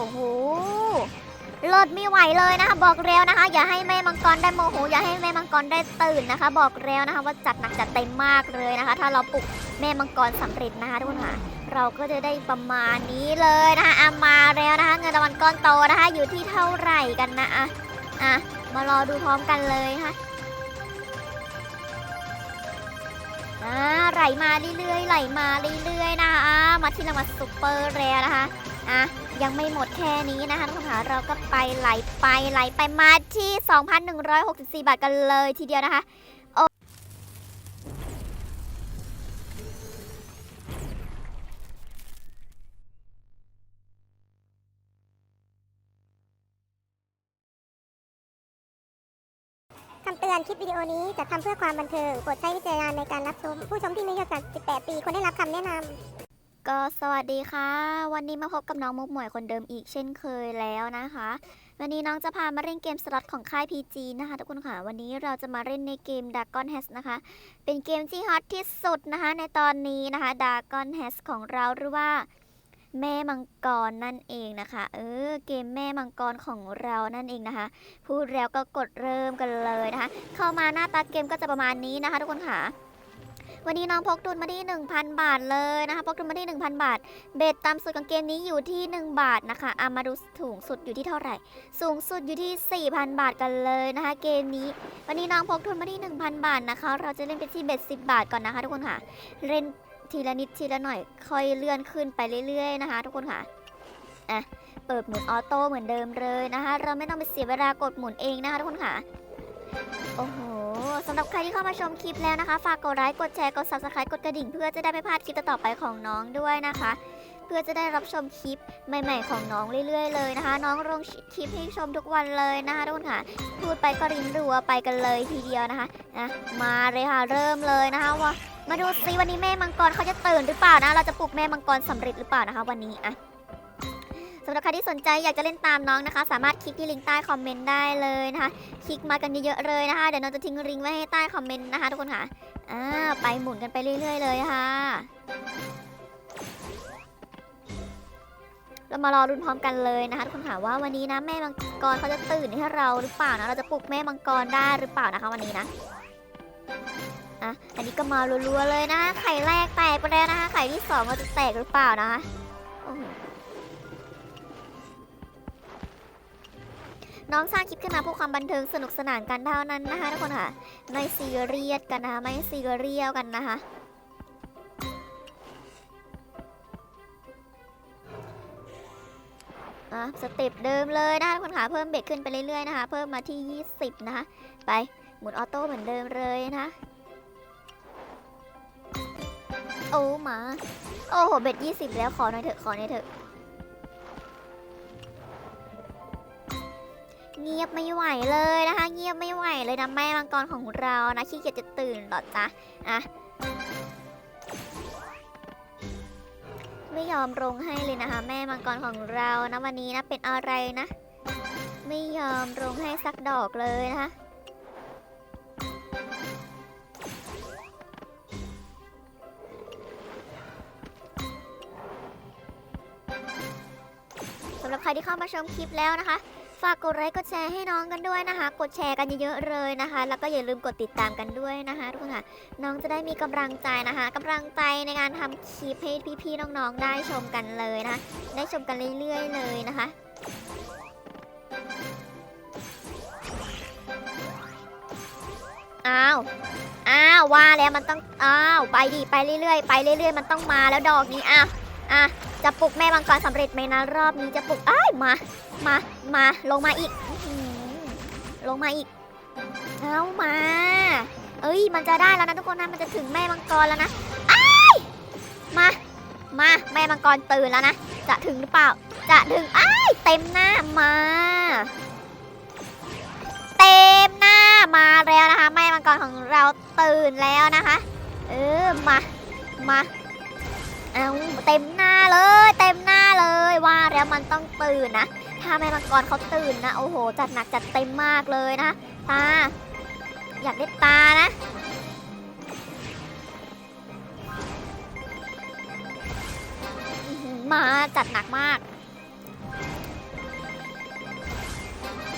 อ้โหเลิศไม่ไหวเลยนะคะ บอกเร็วนะคะ อย่าให้แม่มังกรได้โมโหอย่าให้แม่มังกรได้ตื่นนะคะ บอกเร็วนะคะ ว่าจัดหนักจัดเต็มมากเลยนะคะ ถ้าเราปลุกแม่มังกรสำเร็จนะคะทุกคนค่ะเราก็จะได้ประมาณนี้เลยนะคะอามาแล้วนะคะ เงินรางวัลก้อนโตนะคะ อยู่ที่เท่าไหร่กันนะอะอะมารอดูพร้อมกันเลยค่ะอ่าไหลมาเรื่อยๆไหลมาเรื่อยๆนะคะอามาที่รางวัลซุปเปอร์แรร์นะคะอะ ยังไม่หมดแค่นี้นะคะทุกคนค่ะเราก็ไปไหลไปไหลไปมาที่ 2,164 บาทกันเลยทีเดียวนะคะคำเตือนคลิปวิดีโอนี้จะทำเพื่อความบันเทิงโปรดใช้วิจารณญาณในการรับชม ผู้ชมที่มีอายุต่ำ18 ปีควรได้รับคำแนะนำ ก็สวัสดีค่ะ วันนี้มาพบกับน้องมุกหมวยคนเดิมอีกเช่นเคยแล้วนะคะ วันนี้น้องจะพามาเล่นเกมสล็อตของค่าย PG นะคะทุกคนค่ะ วันนี้เราจะมาเล่นในเกม Dragon h a s นะคะ เป็นเกมที่ฮอตที่สุดนะคะ ในตอนนี้นะคะ Dragon h a s ของเราหรือว่าแม่มังกรนั่นเองนะคะ เออ เกมแม่มังกรของเรานั่นเองนะคะ พูดแล้วก็กดเริ่มกันเลยนะคะ เข้ามาหน้าตาเกมก็จะประมาณนี้นะคะ ทุกคนค่ะ วันนี้น้องพกทุนมาที่1,000 บาทเลยนะคะ พกทุนมาที่ 1,000 บาท เบ็ดตามสุดของเกมนี้อยู่ที่ 1 บาทนะคะอามาดูสูงสุดอยู่ที่เท่าไหร่ สูงสุดอยู่ที่ 4,000 บาทกันเลยนะคะ เกมนี้ วันนี้น้องพกทุนมาที่ 1,000 บาทนะคะ เราจะเล่นไปที่เบ็ด10 บาทก่อนนะคะ ทุกคนค่ะ เล่นทีละนิดทีละหน่อย ค่อยเลื่อนขึ้นไปเรื่อยๆนะคะ ทุกคนค่ะ อะ เปิดหมุนออโต้เหมือนเดิมเลยนะคะ เราไม่ต้องไปเสียเวลากดหมุนเองนะคะทุกคนค่ะ โอ้โห สำหรับใครที่เข้ามาชมคลิปแล้วนะคะ ฝากกดไลค์กดแชร์กด subscribe กดกระดิ่ง เพื่อจะได้ไม่พลาดคลิปต่อไปของน้องด้วยนะคะ เพื่อจะได้รับชมคลิปใหม่ ๆ ของน้องเรื่อย ๆ เลยนะคะ น้องลงคลิปให้ชมทุกวันเลยนะคะทุกคนค่ะ พูดไปก็ริมรัวไปกันเลยทีเดียวนะคะนะมาเลยค่ะเริ่มเลยนะคะว่ามาดูซิวันนี้แม่มังกรเขาจะตื่นหรือเปล่านะ เราจะปลุกแม่มังกรสำเร็จหรือเปล่านะคะ วันนี้อะ สำหรับใครที่สนใจอยากจะเล่นตามน้องนะคะ สามารถคลิกที่ลิงก์ใต้คอมเมนต์ได้เลยนะคะ คลิกมากันเยอะๆเลยนะคะ เดี๋ยวน้องจะทิ้งลิงก์ไว้ให้ใต้คอมเมนต์นะคะทุกคนค่ะอ่าไปหมุนกันไปเรื่อย ๆ เลยค่ะ เรามารอรุนพร้อมกันเลยนะคะทุกคนค่ะว่าวันนี้นะแม่มังกรเขาจะตื่นให้เราหรือเปล่านะเราจะปลุกแม่มังกรได้หรือเปล่านะคะวันนี้นะอะอันนี้ก็มารัวๆเลยนะคะไข่แรกแตกไปแล้วนะคะไข่ที่สองเราจะแตกหรือเปล่านะคะโอ้ น้องสร้างคลิปขึ้นมาเพื่อความบันเทิงสนุกสนานกันเท่านั้นนะคะทุกคนค่ะไม่ซีเรียสกันนะคะไม่ซีเรียสกันนะคะอะสเต็ปเดิมเลยนะคะทุกคนค่ะเพิ่มเบรกขึ้นไปเรื่อยๆนะคะ เพิ่มมาที่ 20 นะคะ ไปหมุนออโต้เหมือนเดิมเลยนะโอ้หมา โอ้โหเบ็ด20 แล้วขอหน่อยเถอะขอหน่อยเถอะ งียบไม่ไหวเลยนะคะ เงียบไม่ไหวเลยนะแม่มังกรของเรานะขี้เกียจจะตื่นหรอจ๊ะอะไม่ยอมลงให้เลยนะคะ แม่มังกรของเรานะวันนี้นะเป็นอะไรนะ ไม่ยอมลงให้สักดอกเลยนะคะสำหรับใครที่เข้ามาชมคลิปแล้วนะคะ ฝากกดไลค์กดแชร์ให้น้องกันด้วยนะคะ กดแชร์กันเยอะๆเลยนะคะ แล้วก็อย่าลืมกดติดตามกันด้วยนะคะทุกคนค่ะ น้องจะได้มีกำลังใจนะคะกำลังใจในการทำคลิปให้พี่ๆน้องๆได้ชมกันเลยนะคะ ได้ชมกันเรื่อยๆเลยนะคะอ้าวอ้าวว่าแล้วมันต้องอ้าวไปดิไปเรื่อยๆไปเรื่อยๆ มันต้องมาแล้วดอกนี้อะ อะจะปลุกแม่มังกรสำเร็จไหมนะรอบนี้จะปลุกอ้ายมา มา มาลงมาอีกลงมาอีก เอามา เอ้ย มันจะได้แล้วนะทุกคนนะมันจะถึงแม่มังกรแล้วนะอ้ายมา มาแม่มังกรตื่นแล้วนะจะถึงหรือเปล่า จะถึงอ้ายเต็มหน้ามา ตื่นนะ ถ้าแม่มังกรเขาตื่นนะ โอ้โห จัดหนักจัดเต็มมากเลยนะ ตา อยากได้ตานะ มาจัดหนักมาก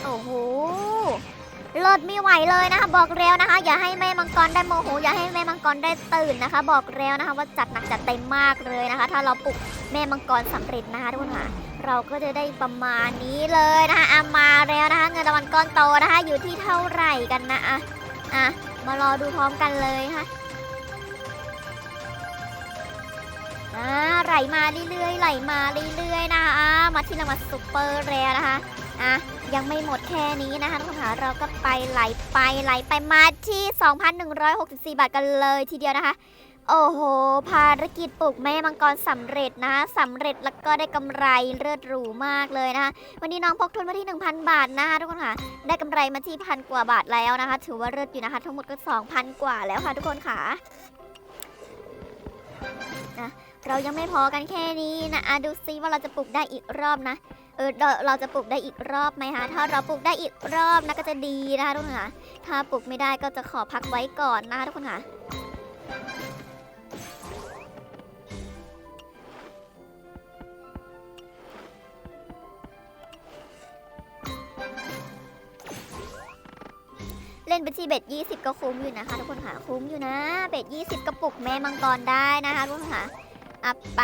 โอ้โหเลิศไม่ไหวเลยนะคะ บอกเร็วนะคะ อย่าให้แม่มังกรได้โมโหอย่าให้แม่มังกรได้ตื่นนะคะ บอกเร็วนะคะ ว่าจัดหนักจัดเต็มมากเลยนะคะ ถ้าเราปลุกแม่มังกรสำเร็จนะคะทุกคนค่ะ เราก็จะได้ประมาณนี้เลยนะคะอามาแล้วนะคะเงินรางวัลก้อนโตนะคะอยู่ที่เท่าไหร่กันนะอะอะมารอดูพร้อมกันเลยค่ะอ่าไหลมาเรื่อยๆไหลมาเรื่อยๆนะคะอ่ามาที่รางวัลซุปเปอร์แรร์นะคะอะยังไม่หมดแค่นี้นะคะทุกคนคะเราก็ไปไหลไปไหลไปมาที่ 2,164 บาทกันเลยทีเดียวนะคะ โอ้โห ภารกิจปลูกแม่มังกรสำเร็จนะคะสำเร็จแล้วก็ได้กำไรเลือดหรูมากเลยนะคะวันนี้น้องพกทุนมาที่ 1,000 บาทนะคะทุกคนค่ะ ได้กำไรมาที่พันกว่าบาทแล้วนะคะ ถือว่าเลิศอยู่นะคะ ทั้งหมดก็ 2,000 กว่าแล้วค่ะทุกคนค่ะนะเรายังไม่พอกันแค่นี้นะอะดูซิว่าเราจะปลูกได้อีกรอบนะ เออเราเราจะปลูกได้อีกรอบไหมคะถ้าเราปลูกได้อีกรอบนะก็จะดีนะคะทุกคนค่ะ ถ้าปลูกไม่ได้ก็จะขอพักไว้ก่อนนะคะทุกคนค่ะ เล่นไปที่เบ็ด20 ก็คุ้มอยู่นะคะทุกคนค่ะคุ้มอยู่นะเบ็ด20 กระปุกแม่มังกรได้นะคะทุกคนค่ะอับไป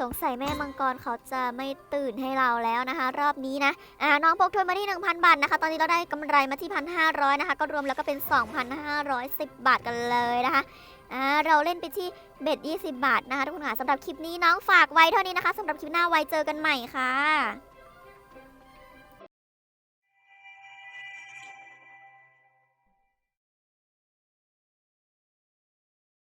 สงสัยแม่มังกรเขาจะไม่ตื่นให้เราแล้วนะคะ รอบนี้นะอ่าน้องพกทุนมาที่ 1,000 บาทนะคะ ตอนนี้เราได้กำไรมาที่ 1,500 นะคะ ก็รวมแล้วก็เป็น 2,510 บาทกันเลยนะคะอ่าเราเล่นไปที่เบ็ด20 บาทนะคะทุกคนค่ะสำหรับคลิปนี้น้องฝากไว้เท่านี้นะคะสำหรับคลิปหน้าไว้เจอกันใหม่ค่ะ